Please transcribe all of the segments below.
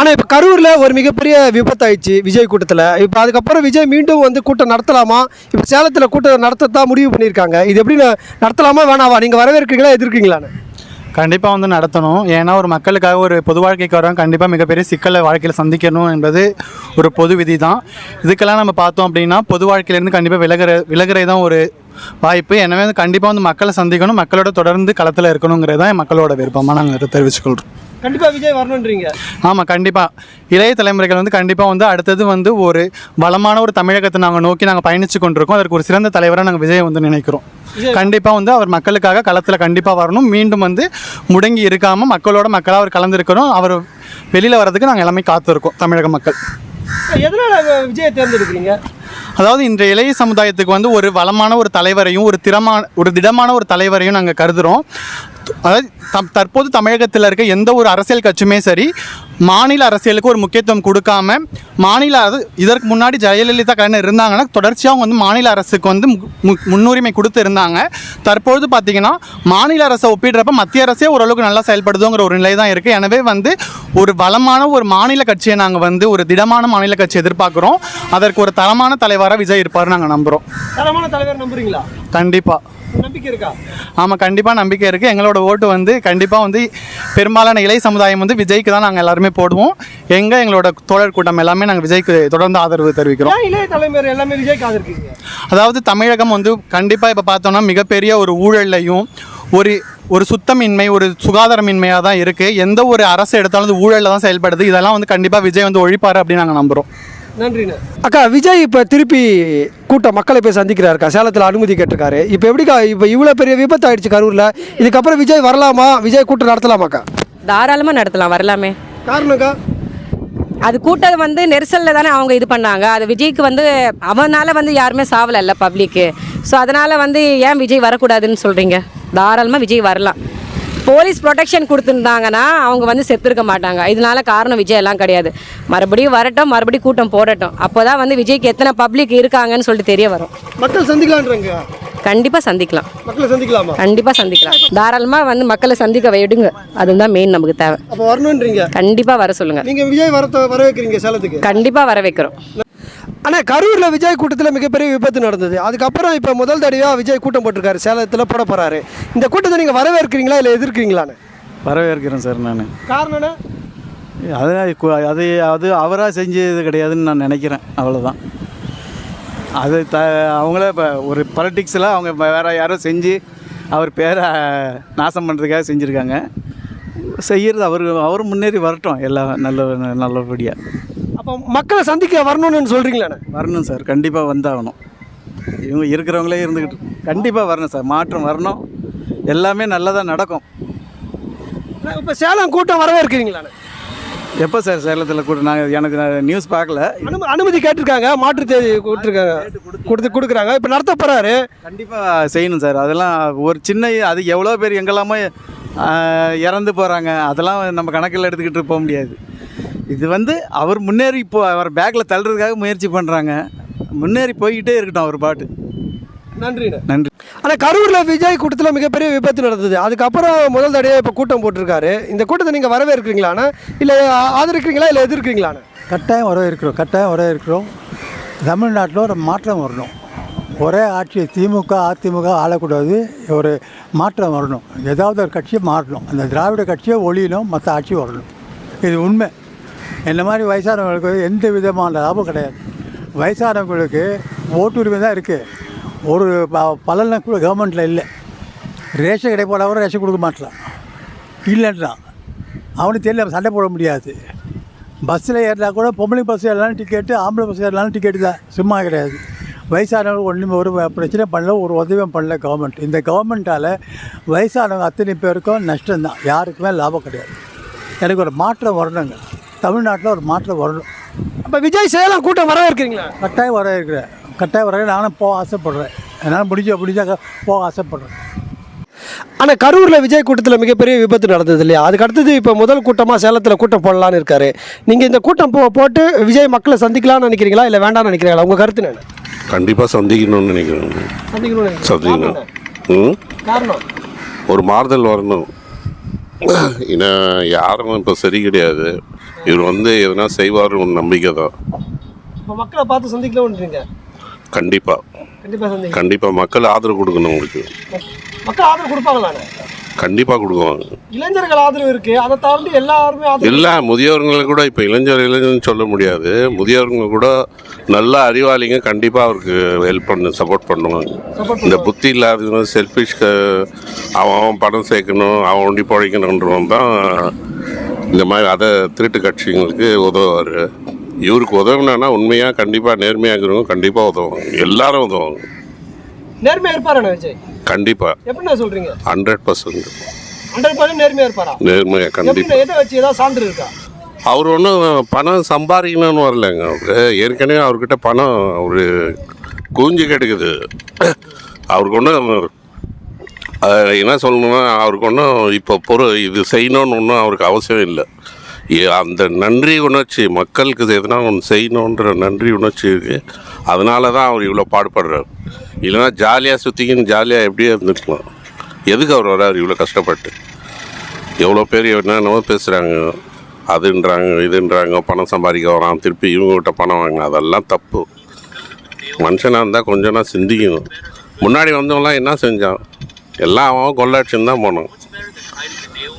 ஆனால் இப்போ கரூரில் ஒரு மிகப்பெரிய விபத்தாயிடுச்சு விஜய் கூட்டத்தில். இப்போ அதுக்கப்புறம் விஜய் மீண்டும் வந்து கூட்டம் நடத்தலாமா? இப்போ சேலத்தில் கூட்டம் நடத்தத்தான் முடிவு பண்ணியிருக்காங்க. இது எப்படி நடத்தலாமா வேணாவா நீங்கள் வரவேற்கிறீங்களா எதிர்க்கிறீங்களான்னு? கண்டிப்பாக வந்து நடத்தணும். ஏன்னா ஒரு மக்களுக்காக ஒரு பொது வாழ்க்கைக்கு வரவங்க கண்டிப்பாக மிகப்பெரிய சிக்கலை வாழ்க்கையில் சந்திக்கணும் என்பது ஒரு பொது விதி தான் இதுக்கெல்லாம் நம்ம பார்த்தோம் அப்படின்னா பொது வாழ்க்கையிலேருந்து கண்டிப்பாக விலகிற விலகிறது தான் ஒரு வாய்ப்பு. எனவே வந்து கண்டிப்பாக வந்து மக்களை சந்திக்கணும். மக்களோட தொடர்ந்து களத்தில் இருக்கணுங்கிறது தான் மக்களோட விருப்பமாக நாங்கள் தெரிவிச்சுக்கொள்கிறோம் கண்டிப்பாக விஜய் வரணுன்றீங்க ஆமாம் கண்டிப்பாக இளைய தலைமுறைகள் வந்து கண்டிப்பாக வந்து அடுத்தது வந்து ஒரு வளமான ஒரு தமிழகத்தை நாங்கள் நோக்கி நாங்கள் பயணித்து கொண்டிருக்கோம். அதற்கு ஒரு சிறந்த தலைவராக நாங்கள் விஜய் வந்து நினைக்கிறோம். கண்டிப்பாக வந்து அவர் மக்களுக்காக களத்தில் கண்டிப்பாக வரணும். மீண்டும் வந்து முடங்கி இருக்காமல் மக்களோட மக்களாக அவர் கலந்துருக்கிறோம் அவர் வெளியில் வர்றதுக்கு நாங்கள் எல்லாமே காத்திருக்கோம் தமிழக மக்கள். எதனால் விஜயை தேர்ந்தெடுக்கிறீங்க? அதாவது இன்றைய இளைய சமுதாயத்துக்கு வந்து ஒரு வளமான ஒரு தலைவரையும் ஒரு திறமான ஒரு திடமான ஒரு தலைவரையும் நாங்கள் கருதுகிறோம் அதாவது தம் தற்போது தமிழகத்தில் இருக்க எந்த ஒரு அரசியல் கட்சியுமே சரி மாநில அரசியலுக்கு ஒரு முக்கியத்துவம் கொடுக்காம மாநில அது இதற்கு முன்னாடி ஜெயலலிதா கலைஞர் இருந்தாங்கன்னா தொடர்ச்சியாக அவங்க வந்து மாநில அரசுக்கு வந்து முன்னுரிமை கொடுத்து இருந்தாங்க. தற்பொழுது பார்த்தீங்கன்னா மாநில அரசை ஒப்பிடுறப்ப மத்திய அரசே ஓரளவுக்கு நல்லா செயல்படுதுங்கிற ஒரு நிலை தான் இருக்குது எனவே வந்து ஒரு பலமான ஒரு மாநில கட்சியை நாங்கள் வந்து ஒரு திடமான மாநில கட்சி எதிர்பார்க்குறோம். அதற்கு ஒரு தரமான தலைவராக விஜய் இருப்பார் நாங்கள் நம்புகிறோம் தரமான தலைவர் நம்புறீங்களா? கண்டிப்பாக நம்பிக்கை இருக்கா? ஆமாம் கண்டிப்பாக நம்பிக்கை இருக்குது எங்களோட ஓட்டு வந்து கண்டிப்பாக வந்து பெரும்பாலான இளைய சமுதாயம் வந்து விஜய்க்கு தான் நாங்கள் எல்லாருமே போடுவோம். எங்கே எங்களோட தோழர் கூட்டம் எல்லாமே நாங்கள் விஜய்க்கு தொடர்ந்து ஆதரவு தெரிவிக்கிறோம். இளைய எல்லாமே அதாவது தமிழகம் வந்து கண்டிப்பாக இப்போ பார்த்தோம்னா மிகப்பெரிய ஒரு ஊழல்லையும் ஒரு ஒரு சுத்தமின்மை ஒரு சுகாதாரமின்மையாக தான் இருக்குது எந்த ஒரு அரசு எடுத்தாலும் ஊழலில் தான் செயல்படுது. இதெல்லாம் வந்து கண்டிப்பாக விஜய் வந்து ஒழிப்பார் அப்படின்னு நாங்கள் நம்புகிறோம் நன்றிண்ணே. அக்கா விஜய் இப்போ திருப்பி கூட்டம் மக்களை போய் சந்திக்கிறாருக்கா சேலத்தில் அனுமதி கேட்டிருக்காரு. இப்போ எப்படிக்கா இப்போ இவ்வளோ பெரிய விபத்து ஆயிடுச்சு கரூரில். இதுக்கப்புறம் விஜய் வரலாமா? விஜய் கூட்டம் நடத்தலாமாக்கா தாராளமாக நடத்தலாம் வரலாமே. காரணம்க்கா அது கூட்டம் வந்து நெரிசலில் தானே அவங்க இது பண்ணாங்க. அது விஜய்க்கு வந்து அவனால வந்து யாருமே சாவலைல்ல பப்ளிக்கு ஸோ அதனால் வந்து ஏன் விஜய் வரக்கூடாதுன்னு சொல்கிறீங்க தாராளமாக விஜய் வரலாம். போலீஸ் ப்ரொடெக்ஷன் கொடுத்துருந்தாங்கன்னா அவங்க வந்து செத்துருக்க மாட்டாங்க. இதனால காரணம் விஜய் எல்லாம் கிடையாது. மறுபடியும் வரட்டும் மறுபடியும் கூட்டம் போடட்டும். அப்போ தான் வந்து விஜய்க்கு எத்தனை பப்ளிக் இருக்காங்கன்னு சொல்லிட்டு தெரிய வரும். மக்கள் சந்திக்கலான்றங்க? கண்டிப்பாக சந்திக்கலாம். மக்களை சந்திக்கலாமா? கண்டிப்பாக சந்திக்கலாம். தாராளமாக வந்து மக்களை சந்திக்க விடுங்க. அதுதான் மெயின் நமக்கு தேவை. அப்போ வரணுன்றீங்க? கண்டிப்பாக வர சொல்லுங்கள் நீங்கள் விஜய் வர வர வைக்கிறீங்க சேலத்துக்கு? கண்டிப்பாக வர வைக்கிறோம் ஆனால் கரூரில் விஜய் கூட்டத்தில் மிகப்பெரிய விபத்து நடந்தது. அதுக்கப்புறம் இப்போ முதல் தடவையாக விஜய் கூட்டம் போட்டிருக்காரு. சேலத்தில் போட போகிறாரு இந்த கூட்டத்தை நீங்கள் வரவேற்கிறீங்களா இல்லை எதிர்க்கிறீங்களான்னு வரவேற்கிறேன் சார் நான். காரணம்னா அது அது அது அவராக செஞ்சது கிடையாதுன்னு நான் நினைக்கிறேன். அவ்வளோதான் அது த அவங்கள இப்போ ஒரு பாலிட்டிக்ஸில் அவங்க வேற யாரோ செஞ்சு அவர் பேரை நாசம் பண்ணுறதுக்காக செஞ்சுருக்காங்க. செய்கிறது அவர் அவர் முன்னேறி வரட்டும் எல்லாம் நல்ல நல்லபடியாக அப்போ மக்களை சந்திக்க வரணும்னு சொல்கிறீங்களாண்ணே வரணும் சார். கண்டிப்பாக வந்தாகணும். இவங்க இருக்கிறவங்களே இருந்துக்கிட்டு கண்டிப்பாக வரணும் சார். மாற்றம் வரணும். எல்லாமே நல்லதாக நடக்கும். இப்போ சேலம் கூட்டம் வரவேற்கிறீங்களாண்ணே எப்போ சார் சேலத்தில் கூட நாங்கள் எனக்கு நான் நியூஸ் பார்க்கல. அனுமதி அனுமதி கேட்டிருக்காங்க. மாற்று தேதி கொடுத்துருக்காங்க. கொடுத்து கொடுக்குறாங்க. இப்போ நடத்த போகிறாரு கண்டிப்பாக செய்யணும் சார். அதெல்லாம் ஒரு சின்ன அது எவ்வளோ பேர் எங்கெல்லாமோ இறந்து போகிறாங்க அதெல்லாம் நம்ம கணக்கில் எடுத்துக்கிட்டு போக முடியாது. இது வந்து அவர் முன்னேறி இப்போ அவர் பேக்கில் தள்ளுறதுக்காக முயற்சி பண்ணுறாங்க முன்னேறி போய்கிட்டே இருக்கட்டும் அவர் பாட்டு. நன்றிண்ணே. நன்றி. ஆனால் கரூரில் விஜய் கூட்டத்தில் மிகப்பெரிய விபத்து நடந்தது. அதுக்கப்புறம் முதல் தடவையாக இப்போ கூட்டம் போட்டிருக்காரு. இந்த கூட்டத்தை நீங்கள் வரவேற்கிறீங்களாண்ணே இல்லை ஆதரிக்கிறீங்களா இல்லை எதிர்க்கிறீங்களாண்ணே கட்டாயம் வரவேற்கிறோம் கட்டாயம் வரவேற்கிறோம். தமிழ்நாட்டில் ஒரு மாற்றம் வரணும். ஒரே ஆட்சி திமுக அதிமுக ஆளக்கூடாது. ஒரு மாற்றம் வரணும். ஏதாவது ஒரு கட்சியை மாறணும். அந்த திராவிட கட்சியை ஒழியணும் மற்ற ஆட்சி வரணும். இது உண்மை. இந்த மாதிரி வயசானவங்களுக்கு எந்த விதமான லாபம் கிடையாது. வயசானவங்களுக்கு ஓட்டுரிமை தான் இருக்குது ஒரு ப பலனை கூட கவர்மெண்ட்டில் இல்லை. ரேஷன் கடை போனால் கூட ரேஷன் கொடுக்க மாட்டலாம். இல்லைன்றான் அவனுக்கு தெரியல சண்டை போட முடியாது. பஸ்ஸில் ஏறினா கூட பொம்பளை பஸ் ஏறலாம் டிக்கெட்டு ஆம்பளை பஸ் ஏறலாம் டிக்கெட்டு தான். சும்மா கிடையாது. வயசானவங்க ஒன்றுமே ஒரு பிரச்சனை பண்ணல ஒரு உதவியும் பண்ணல கவர்மெண்ட் இந்த கவர்மெண்ட்டால் வயசானவங்க அத்தனை பேருக்கும் நஷ்டம்தான். யாருக்குமே லாபம் கிடையாது. எனக்கு ஒரு மாற்றம் வரணுங்க. தமிழ்நாட்டில் ஒரு மாற்றம் வரணும் அப்போ விஜய் சேலம் கூட்டம் வரவேற்கிறீங்களா? கட்டாயம் வர இருக்கிறேன் கட்டாயம் வர நானும் போக ஆசைப்பட்றேன். என்னால் முடிஞ்ச முடிஞ்ச போக ஆசைப்பட்றேன். ஆனால் கரூரில் விஜய் கூட்டத்தில் மிகப்பெரிய விபத்து நடந்தது இல்லையா? அதுக்கு அடுத்தது இப்போ முதல் கூட்டமாக சேலத்தில் கூட்டம் போடலான்னு இருக்காரு. நீங்கள் இந்த கூட்டம் போ போட்டு விஜய் மக்களை சந்திக்கலாம்னு நினைக்கிறீங்களா? இல்லை வேண்டாம்னு நினைக்கிறீங்களா? உங்கள் கருத்து என்ன? கண்டிப்பாக சந்திக்கணும்னு நினைக்கிறேன். சந்திக்கணும்னு சந்திக்கணும். ம்? காரணம்? ஒரு மாறுதல் வரணும். ஏன்னா யாரும் இப்போ சரி கிடையாது. இவர் வந்து எதனா செய்வார் ஒரு நம்பிக்கை தான். இப்போ மக்களை பார்த்து சந்திக்கலாம்ன்றீங்க கண்டிப்பாக கண்டிப்பாக சந்திக்கலாம். கண்டிப்பாக மக்கள் ஆதரவு கொடுக்கணும் உங்களுக்கு. மக்கள் ஆதரவு கொடுப்பாங்களாண்ணே கண்டிப்பாக கொடுக்குவாங்க இளைஞர்கள் ஆதரவு இருக்கு. அதை தாண்டி எல்லாருமே ஆதரவு இல்லை முதியவர்களை கூட இப்போ இளைஞர் இளைஞர்னு சொல்ல முடியாது. முதியவர்கள் கூட நல்ல அறிவாளிங்க கண்டிப்பாக அவருக்கு ஹெல்ப் பண்ண சப்போர்ட் பண்ணுவாங்க. இந்த புத்தி இல்லாதவங்க செல்ஃபிஷ் அவன் அவன் பணம் சேர்க்கணும் அவன் ஒண்டி பழைக்கணுன்றவன் தான் இந்த மாதிரி அதை திருட்டு கட்சிங்களுக்கு உதவுவார். இவருக்கு உதவுனா உண்மையாக கண்டிப்பாக நேர்மையாக இருக்கிறவங்க கண்டிப்பாக உதவுவாங்க. எல்லாரும் உதவுவாங்க. நேர்மையா இருப்பாராண்ணே விஜய்? கண்டிப்பாக எப்படிண்ணா சொல்றீங்க? ஹண்ட்ரட் பர்சன்ட் ஹண்ட்ரட் பர்சன்ட் நேர்மையா இருப்பாரா? நேர்மையாக கண்டிப்பாக எப்படிண்ணா எதை வச்சு ஏதாவது சான்று இருக்கா? அவர் ஒன்றும் பணம் சம்பாதிக்கணும்னு வரலைங்க அவரு. ஏற்கனவே அவர்கிட்ட பணம் அவர் குஞ்சு கிடக்குது. அவருக்கு ஒன்றும் என்ன சொல்லணும்னா அவருக்கு ஒன்றும் இப்போ பொரு இது செய்யணும்னு ஒன்றும் அவருக்கு அவசியம் இல்லை. ஏ- அந்த நன்றி உணர்ச்சி மக்களுக்கு எதுனா ஒன்று செய்யணுன்ற நன்றி உணர்ச்சி இருக்குது அதனால தான் அவர் இவ்வளோ பாடுபடுறார். இல்லைன்னா ஜாலியாக சுற்றிக்கின்னு ஜாலியாக எப்படியே இருந்துக்கலாம். எதுக்கு அவர் வர்றார் இவ்வளோ கஷ்டப்பட்டு? எவ்வளோ பேர் என்னென்னவோ பேசுகிறாங்க அதுன்றாங்க இதுன்றாங்க பணம் சம்பாதிக்க வரான் திருப்பி இவங்ககிட்ட பணம் வாங்க அதெல்லாம் தப்பு. மனுஷனாக இருந்தால் கொஞ்சம் நான் சிந்திக்கணும். முன்னாடி வந்தவங்களாம் என்ன செஞ்சான்? எல்லாம் அவன் கொள்ளாட்சின்னு தான் போனான்.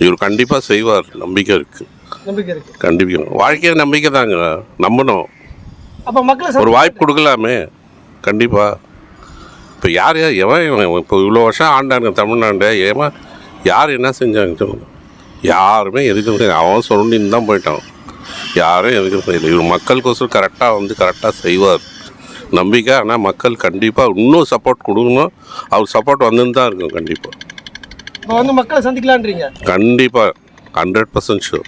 இவர் கண்டிப்பாக செய்வார். நம்பிக்கை இருக்குது நம்பிக்கை கண்டிப்பாக வாழ்க்கையை நம்பிக்கை தாங்க. நம்பணும். அப்ப மக்களை ஒரு வாய்ப்பு கொடுக்கலாமே. கண்டிப்பாக இப்போ யார் யார் எவன் இவன் இப்போ இவ்வளோ வருஷம் ஆண்டாங்க தமிழ்நாடு. ஏமா யார் என்ன செஞ்சாங்க சொல்லுங்க. யாருமே எதுக்கு அவன் சொல்லின்னு தான் போயிட்டான். யாரும் எதுக்கு செய்யல இவர் மக்களுக்கோசரம் கரெக்டாக வந்து கரெக்டாக செய்வார். நம்பிக்கை. ஆனால் மக்கள் கண்டிப்பாக இன்னும் சப்போர்ட் கொடுக்கணும். அவர் சப்போர்ட் வந்துன்னு தான் இருக்கும் கண்டிப்பாக இப்போ வந்து மக்களை சந்திக்கலான்றீங்க கண்டிப்பாக ஹண்ட்ரட் பர்சன்ட் ஷூர்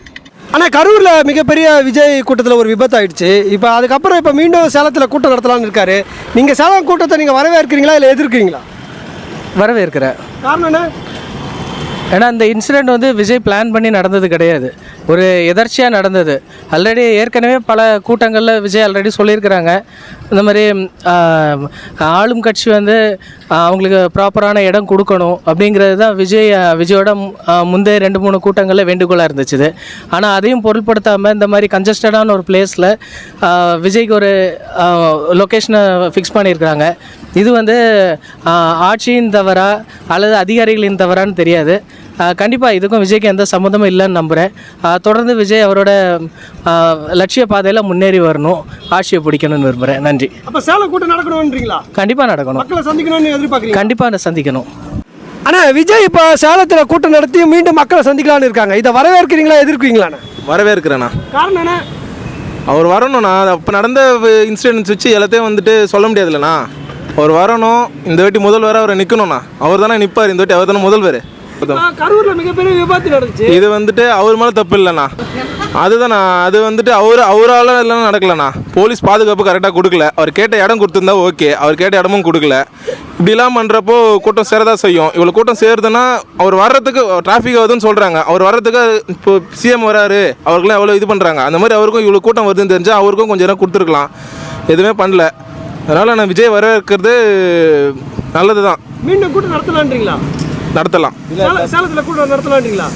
ஆனா கரூர்ல மிகப்பெரிய விஜய் கூட்டத்தில் ஒரு விபத்து ஆயிடுச்சு. இப்போ அதுக்கப்புறம் இப்போ மீண்டும் சேலத்தில் கூட்டம் நடத்தலாம்னு இருக்காரு. நீங்க சேலம் கூட்டத்தை நீங்க வரவேற்கிறீங்களா இல்லை எதிர்க்கிறீங்களா? வரவேற்கிறேன். காரணம் என்ன? ஏன்னா இந்த இன்சிடெண்ட் வந்து விஜய் பிளான் பண்ணி நடந்தது கிடையாது. ஒரு எதர்ச்சியாக நடந்தது. ஆல்ரெடி ஏற்கனவே பல கூட்டங்களில் விஜய் ஆல்ரெடி சொல்லியிருக்கிறாங்க. இந்த மாதிரி ஆளும் கட்சி வந்து அவங்களுக்கு ப்ராப்பரான இடம் கொடுக்கணும் அப்படிங்கிறது தான் விஜய் விஜயோட முந்தைய ரெண்டு மூணு கூட்டங்களில் வேண்டுகோளாக இருந்துச்சு ஆனால் அதையும் பொருட்படுத்தாமல் இந்த மாதிரி கன்ஜஸ்டடான ஒரு பிளேஸில் விஜய்க்கு ஒரு லொக்கேஷனை ஃபிக்ஸ் பண்ணியிருக்கிறாங்க. இது வந்து ஆட்சியின் தவறா அல்லது அதிகாரிகளின் தவறான்னு தெரியாது. கண்டிப்பாக இதுக்கும் விஜய்க்கு எந்த சம்மந்தமும் இல்லைன்னு நம்புகிறேன் தொடர்ந்து விஜய் அவரோட லட்சிய பாதையில் முன்னேறி வரணும். ஆட்சியை பிடிக்கணும்னு விரும்புகிறேன் நன்றி. அப்போ சேலம் கூட்டம் நடக்கணும்ன்றீங்களா? கண்டிப்பாக நடக்கணும். மக்களை சந்திக்கணும்னு எதிர்பார்க்குறீங்க கண்டிப்பாக சந்திக்கணும். அண்ணா விஜய் இப்போ சேலத்தில் கூட்டம் நடத்தி மீண்டும் மக்களை சந்திக்கலாம்னு இருக்காங்க. இதை வரவேற்கிறீங்களா எதிர்க்கிறீங்களாண்ணா வரவேற்கிறேண்ணா காரணம் என்ன? அவர் வரணும்ண்ணா. அப்போ நடந்த இன்சிடென்ட்ஸ் வச்சு எல்லாத்தையும் வந்துட்டு சொல்ல முடியாதுல்லண்ணா. அவர் வரணும். இந்த வாட்டி முதல்வர் அவரை நிற்கணும்ண்ணா அவர் தானே நிற்பார் இந்த வாட்டி அவர் தானே முதல்வர். கரூரில் மிகப்பெரிய விபத்து நடந்துச்சு. இது வந்துட்டு அவர் மேலே தப்பு இல்லைண்ணா. அதுதாண்ணா அது வந்துட்டு அவர் அவரால் எல்லாம் நடக்கலண்ணா. போலீஸ் பாதுகாப்பு கரெக்டாக கொடுக்கல. அவர் கேட்ட இடம் கொடுத்துருந்தா ஓகே அவர் கேட்ட இடமும் கொடுக்கல. இப்படிலாம் பண்ணுறப்போ கூட்டம் சேரதா செய்யும். இவ்வளோ கூட்டம் சேருதுன்னா அவர் வர்றதுக்கு டிராஃபிக் ஆகுதுன்னு சொல்கிறாங்க அவர் வர்றதுக்கு இப்போ சிஎம் வராரு. அவருக்குலாம் எவ்வளோ இது பண்ணுறாங்க அந்த மாதிரி அவருக்கும் இவ்வளோ கூட்டம் வருதுன்னு தெரிஞ்சால் அவருக்கும் கொஞ்சம் நேரம் கொடுத்துருக்கலாம். எதுவுமே பண்ணல. அதனால் நான் விஜய் வரவேற்கிறது நல்லது தான் மீண்டும் கூட்டம் நடத்தலான்றீங்களா நடத்தலாம்.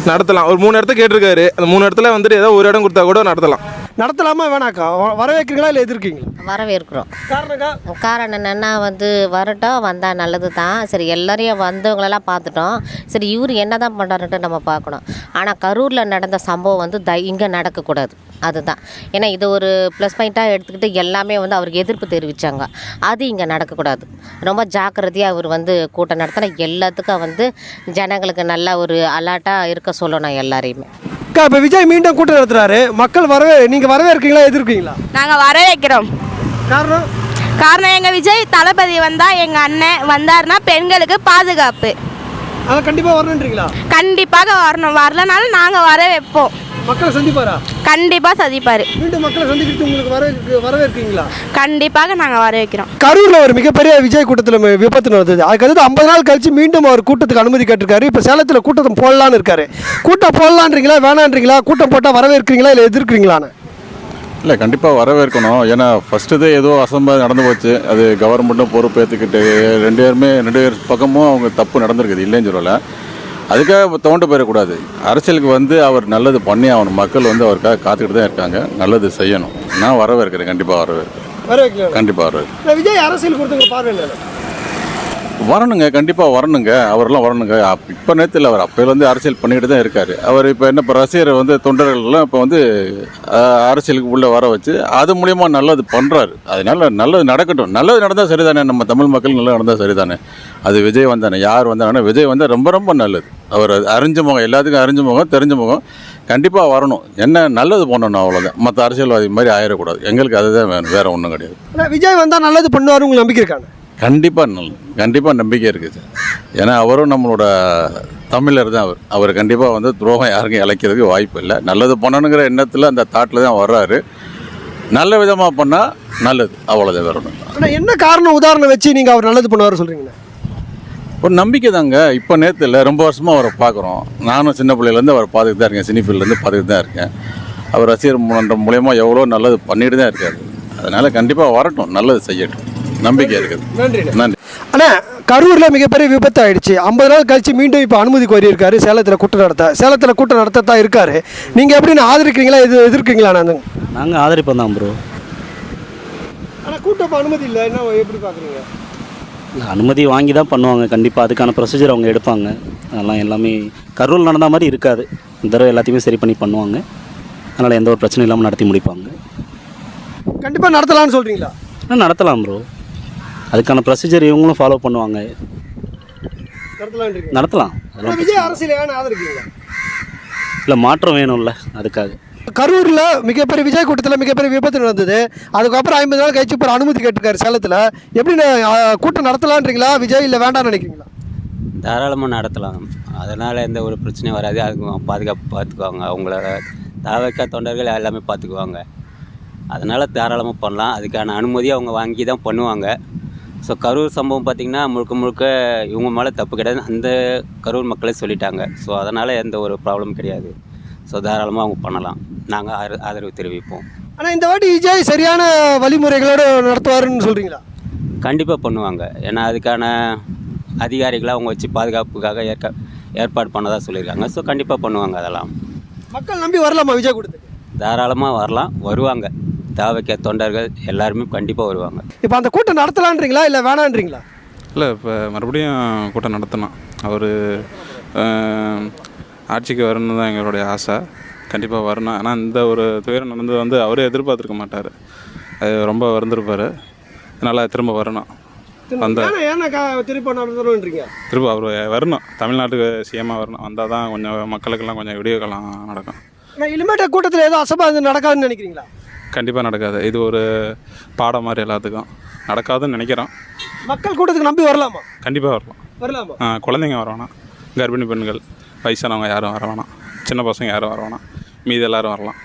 நடத்தலாம். ஒரு மூணு இடத்த கேட்டிருக்காரு. அந்த மூணு இடத்துல வந்துட்டு ஏதோ ஒரு இடம் கொடுத்தா கூட நடத்தலாம். நடத்தலாமா வேணாக்கா? வரவேற்கிறீங்களா இல்லை எதிர்க்கீங்களா வரவேற்கிறோம். காரணக்கா காரணம் என்னென்னா வந்து வரட்டும் வந்தால் நல்லது தான் சரி எல்லாரையும் வந்தவங்களெல்லாம் பார்த்துட்டோம். சரி இவர் என்ன தான் பண்ணுறாருன்ட்டு நம்ம பார்க்கணும். ஆனால் கரூரில் நடந்த சம்பவம் வந்து த இங்கே நடக்கக்கூடாது. அதுதான். ஏன்னா இது ஒரு ப்ளஸ் பாயிண்ட்டாக எடுத்துக்கிட்டு எல்லாமே வந்து அவருக்கு எதிர்ப்பு தெரிவித்தாங்க அது இங்கே நடக்கக்கூடாது. ரொம்ப ஜாக்கிரதையாக அவர் வந்து கூட்டம் நடத்தினா எல்லாத்துக்கும் வந்து ஜனங்களுக்கு நல்ல ஒரு அலர்ட்டாக இருக்க சொல்லணும் எல்லாரையுமே. அக்கா இப்போ விஜய் மீண்டும் கூட்டம் நடத்துறாரு. மக்கள் வரவே நீங்கள் வரவேற்கிறீங்களா எதிர்க்கிறீங்களா? நாங்கள் வரவேற்கிறோம். காரணம்? காரணம் எங்கள் விஜய் தளபதி வந்தால் எங்கள் அண்ணன் வந்தாருன்னா பெண்களுக்கு பாதுகாப்பு. அதை கண்டிப்பாக வரணுன்றீங்களா? கண்டிப்பாக வரணும். வரலனாலும் நாங்கள் வர வைப்போம் மக்களை சந்திப்பாரா? கண்டிப்பாக சதிப்பார் மீண்டும் மக்களை சந்திக்கிறது உங்களுக்கு வரவேற்க வரவேற்கிறீங்களா? கண்டிப்பாக நாங்கள் வர வைக்கிறோம் கரூரில் ஒரு மிகப்பெரிய விஜய் கூட்டத்தில் விபத்து நடந்தது. அதுக்கு அடுத்து ஐம்பது நாள் கழிச்சு மீண்டும் அவர் கூட்டத்துக்கு அனுமதி கேட்டிருக்காரு. இப்போ சேலத்தில் கூட்டத்தை போடலான்னு இருக்காரு. கூட்டம் போடலான்றீங்களா வேணான்றீங்களா? கூட்டம் போட்டால் வரவேற்கிறீங்களா இல்லை எதிர்க்கிறீங்களான்னு? இல்லை கண்டிப்பாக வரவேற்கணும். ஏன்னா ஃபஸ்ட்டு இது ஏதோ அசம்பாவிதம் நடந்து போச்சு. அது கவர்மெண்ட்டும் பொறுப்பேற்றுக்கிட்டு ரெண்டு பேருமே ரெண்டு பேர் பக்கமும் அவங்க தப்பு நடந்திருக்குது இல்லைன்னு சொல்லலை. அதுக்காக தோண்டு போயிடக்கூடாது. அரசியலுக்கு வந்து அவர் நல்லது பண்ணி ஆகணும். மக்கள் வந்து அவருக்காக காத்துக்கிட்டு தான் இருக்காங்க. நல்லது செய்யணும். நான் வரவேற்கிறேன். கண்டிப்பாக வரவேற்கிறேன். கண்டிப்பாக வரவேற்கிறேன். விஜய் அரசியல் கொடுத்தவங்க பார்வை என்ன? வரணுங்க கண்டிப்பாக வரணுங்க. அவரெல்லாம் வரணுங்க. இப்போ நேரத்தில் அவர் அப்போலேருந்து அரசியல் பண்ணிக்கிட்டு தான் இருக்கார். அவர் இப்போ என்ன இப்போ ரசிகர் வந்து தொண்டர்கள்லாம் இப்போ வந்து அரசியலுக்கு உள்ளே வர வச்சு அது மூலியமாக நல்லது பண்ணுறாரு அதனால நல்லது நடக்கட்டும். நல்லது நடந்தால் சரிதானே? நம்ம தமிழ் மக்கள் நல்லா நடந்தால் சரிதானே? அது விஜய் வந்தானே யார் வந்தானே? விஜய் வந்தால் ரொம்ப ரொம்ப நல்லது. அவர் அறிஞ்ச முகம் எல்லாத்துக்கும் அறிஞ்ச முகம் தெரிஞ்ச முகம் கண்டிப்பாக வரணும். என்ன நல்லது பண்ணணும் அவ்வளோதான் மற்ற அரசியல்வாதி மாதிரி ஆயிடக்கூடாது எங்களுக்கு அதுதான் வேணும். வேறு ஒன்றும் கிடையாது. விஜய் வந்தால் நல்லது பண்ணுவார் உங்களுக்கு நம்பிக்கை இருக்காங்க கண்டிப்பாக நல்ல கண்டிப்பாக நம்பிக்கை இருக்குது சார். ஏன்னா அவரும் நம்மளோட தமிழர் தான் அவர். அவர் கண்டிப்பாக வந்து துரோகம் யாருக்கும் இழைக்கிறதுக்கு வாய்ப்பு இல்லை. நல்லது பண்ணணுங்கிற எண்ணத்தில் அந்த தாட்டில் தான் வர்றாரு. நல்ல விதமாக பண்ணால் நல்லது. அவ்வளோதான் ஒன்றும் ஆனால் என்ன காரணம் உதாரணம் வச்சு நீங்கள் அவர் நல்லது பண்ணுவார் சொல்கிறீங்கண்ணா ஒரு நம்பிக்கை தாங்க. இப்போ நேரத்தில் இல்லை ரொம்ப வருஷமாக அவரை பார்க்குறோம் நானும் சின்ன பிள்ளையிலேருந்து அவரை பார்த்துட்டு தான் இருக்கேன். சினி ஃபீல்ட்லேருந்து பார்த்துட்டு தான் இருக்கேன். அவர் ரசிகர் மன்றம் மூலயமா எவ்வளோ நல்லது பண்ணிட்டு தான் இருக்காரு. அதனால் கண்டிப்பாக வரட்டும். நல்லது செய்யட்டும். நம்பிக்கை இருக்குது நன்றி நன்றி. அண்ணா கரூரில் மிகப்பெரிய விபத்து ஆயிடுச்சு ஐம்பது நாள் கழிச்சு மீண்டும் இப்போ அனுமதி கோரி இருக்காரு சேலத்தில் கூட்டம் நடத்த சேலத்தில் கூட்டம் நடத்த தான் இருக்காரு. நீங்கள் எப்படி ஆதரிக்கிறீங்களா இது எதிர்க்கிறீங்களா நான் நாங்கள் ஆதரிப்போம் தான் ப்ரோ ஆனால் கூட்டம் இப்போ அனுமதி இல்லை. என்ன எப்படி பார்க்குறீங்க அனுமதி வாங்கி தான் பண்ணுவாங்க. கண்டிப்பாக அதுக்கான ப்ரொசீஜர் அவங்க எடுப்பாங்க. அதெல்லாம் எல்லாமே கரூர் நடந்த மாதிரி இருக்காது. இந்த தடவை எல்லாத்தையுமே சரி பண்ணி பண்ணுவாங்க. அதனால் எந்த ஒரு பிரச்சனையும் இல்லாமல் நடத்தி முடிப்பாங்க. கண்டிப்பாக நடத்தலாம்னு சொல்கிறீங்களா நடத்தலாம் ப்ரோ அதுக்கான ப்ரொசீஜர் இவங்களும் ஃபாலோ பண்ணுவாங்க. நடத்தலாம் விஜய் அரசியல் ஆதரிக்கிறீங்களா இல்லை மாற்றம் வேணும்ல அதுக்காக. கரூரில் மிகப்பெரிய விஜய் கூட்டத்தில் மிகப்பெரிய விபத்து நடந்தது. அதுக்கப்புறம் ஐம்பது நாள் கழிச்சு இப்போ அனுமதி கேட்டிருக்காரு சேலத்தில். எப்படி கூட்டம் நடத்தலான்றீங்களா? விஜய் இல்லை வேண்டாம்னு நினைக்கிறீங்களா? தாராளமாக நடத்தலாம். அதனால் எந்த ஒரு பிரச்சனையும் வராது. அதுக்கு பாதுகாப்பு பார்த்துக்குவாங்க. அவங்களோட தாவக்க தொண்டர்கள் எல்லாமே பார்த்துக்குவாங்க. அதனால் தாராளமாக பண்ணலாம். அதுக்கான அனுமதி அவங்க வாங்கி தான் பண்ணுவாங்க. ஸோ கரூர் சம்பவம் பார்த்திங்கன்னா முழுக்க முழுக்க இவங்க மேலே தப்பு கிடையாது. அந்த கரூர் மக்களே சொல்லிட்டாங்க. ஸோ அதனால் எந்த ஒரு ப்ராப்ளம் கிடையாது. ஸோ தாராளமாக அவங்க பண்ணலாம். நாங்கள் ஆதர ஆதரவு தெரிவிப்போம். ஆனால் இந்த வாட்டி விஜய் சரியான வழிமுறைகளோடு நடத்துவாருன்னு சொல்கிறீங்களா கண்டிப்பாக பண்ணுவாங்க. ஏன்னா அதுக்கான அதிகாரிகளை அவங்க வச்சு பாதுகாப்புக்காக ஏற்க ஏற்பாடு பண்ணதா சொல்லியிருக்காங்க. ஸோ கண்டிப்பாக பண்ணுவாங்க அதெல்லாம். மக்கள் நம்பி வரலாமா விஜய் கூட்டத்துக்கு? தாராளமாக வரலாம். வருவாங்க. தாவக்க தொண்டர்கள் எல்லாருமே கண்டிப்பாக வருவாங்க. இப்போ அந்த கூட்டம் நடத்தலான்றீங்களா இல்லை வேணான்றீங்களா? இல்லை இப்போ மறுபடியும் கூட்டம் நடத்தணும். அவர் ஆட்சிக்கு வரணும்னு தான் எங்களுடைய ஆசை. கண்டிப்பாக வரணும். ஆனால் இந்த ஒரு துயரம் நடந்தது வந்து அவரே எதிர்பார்த்துருக்க மாட்டார். அது ரொம்ப வருந்திருப்பார். அதனால் திரும்ப வரணும். வந்த ஏன்னா ஏன்னா திருப்பி நடத்தணுன்றீங்க திரும்ப அவர் வரணும். தமிழ்நாட்டுக்கு சிஎம்மாக வரணும். வந்தால் தான் கொஞ்சம் மக்களுக்கெல்லாம் கொஞ்சம் விடியகாலம் நடக்கும். இனிமேட்ட கூட்டத்தில் எதுவும் அசம்பாவிதம் நடக்காதுன்னு நினைக்கிறீங்களா? கண்டிப்பாக நடக்காது. இது ஒரு பாடம் மாதிரி எல்லாத்துக்கும். நடக்காதுன்னு நினைக்கிறோம். மக்கள் கூட்டத்துக்கு நம்பி வரலாமா? கண்டிப்பாக வரலாம். வரலாமா? ஆ, குழந்தைங்க வர வேணாம். கர்ப்பிணி பெண்கள் வயசானவங்க யாரும் வர வேணாம். சின்ன பசங்க யாரும் வர வேணாம். மீதி எல்லாரும் வரலாம்.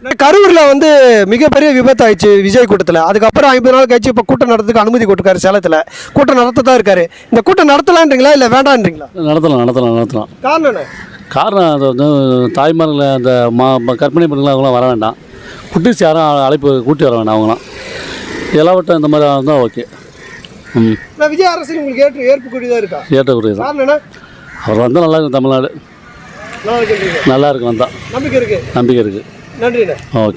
நான் கரூரில் வந்து மிகப்பெரிய விபத்து ஆயிடுச்சு விஜய் கூட்டத்தில். அதுக்கப்புறம் ஐம்பது நாள் கழிச்சு இப்போ கூட்டம் நடத்துக்கு அனுமதி கொடுத்துருக்காரு சேலத்தில். கூட்டம் நடத்த தான் இருக்காரு. இந்த கூட்டம் நடத்தலான்றீங்களா இல்லை வேண்டான்றீங்களா? நடத்தலாம் நடத்தலாம் நடத்தலாம். காரணம் என்ன? காரணம் அது வந்து தாய்மார்கள் அந்த மா ம- கர்ப்பிணி பெண்கள் அவங்களாம் வர வேண்டாம். குட்டீஸ் யாரும் அழைப்பு கூட்டி வர வேண்டாம் அவங்களாம் இளவட்டம் இந்த மாதிரி இருந்தால் ஓகே. ம். விஜய் அரசியல் உங்களுக்கு ஏற்று ஏற்புக்கூடியதாக இருக்கா? ஏற்றக்கூடியது தான் அவர் வந்தால் நல்லா இருக்கும் தமிழ்நாடு. நல்லா இருக்கும் வந்தால் நம்பிக்கை இருக்கு. நம்பிக்கை இருக்குது நன்றிண்ணே. ஓகே.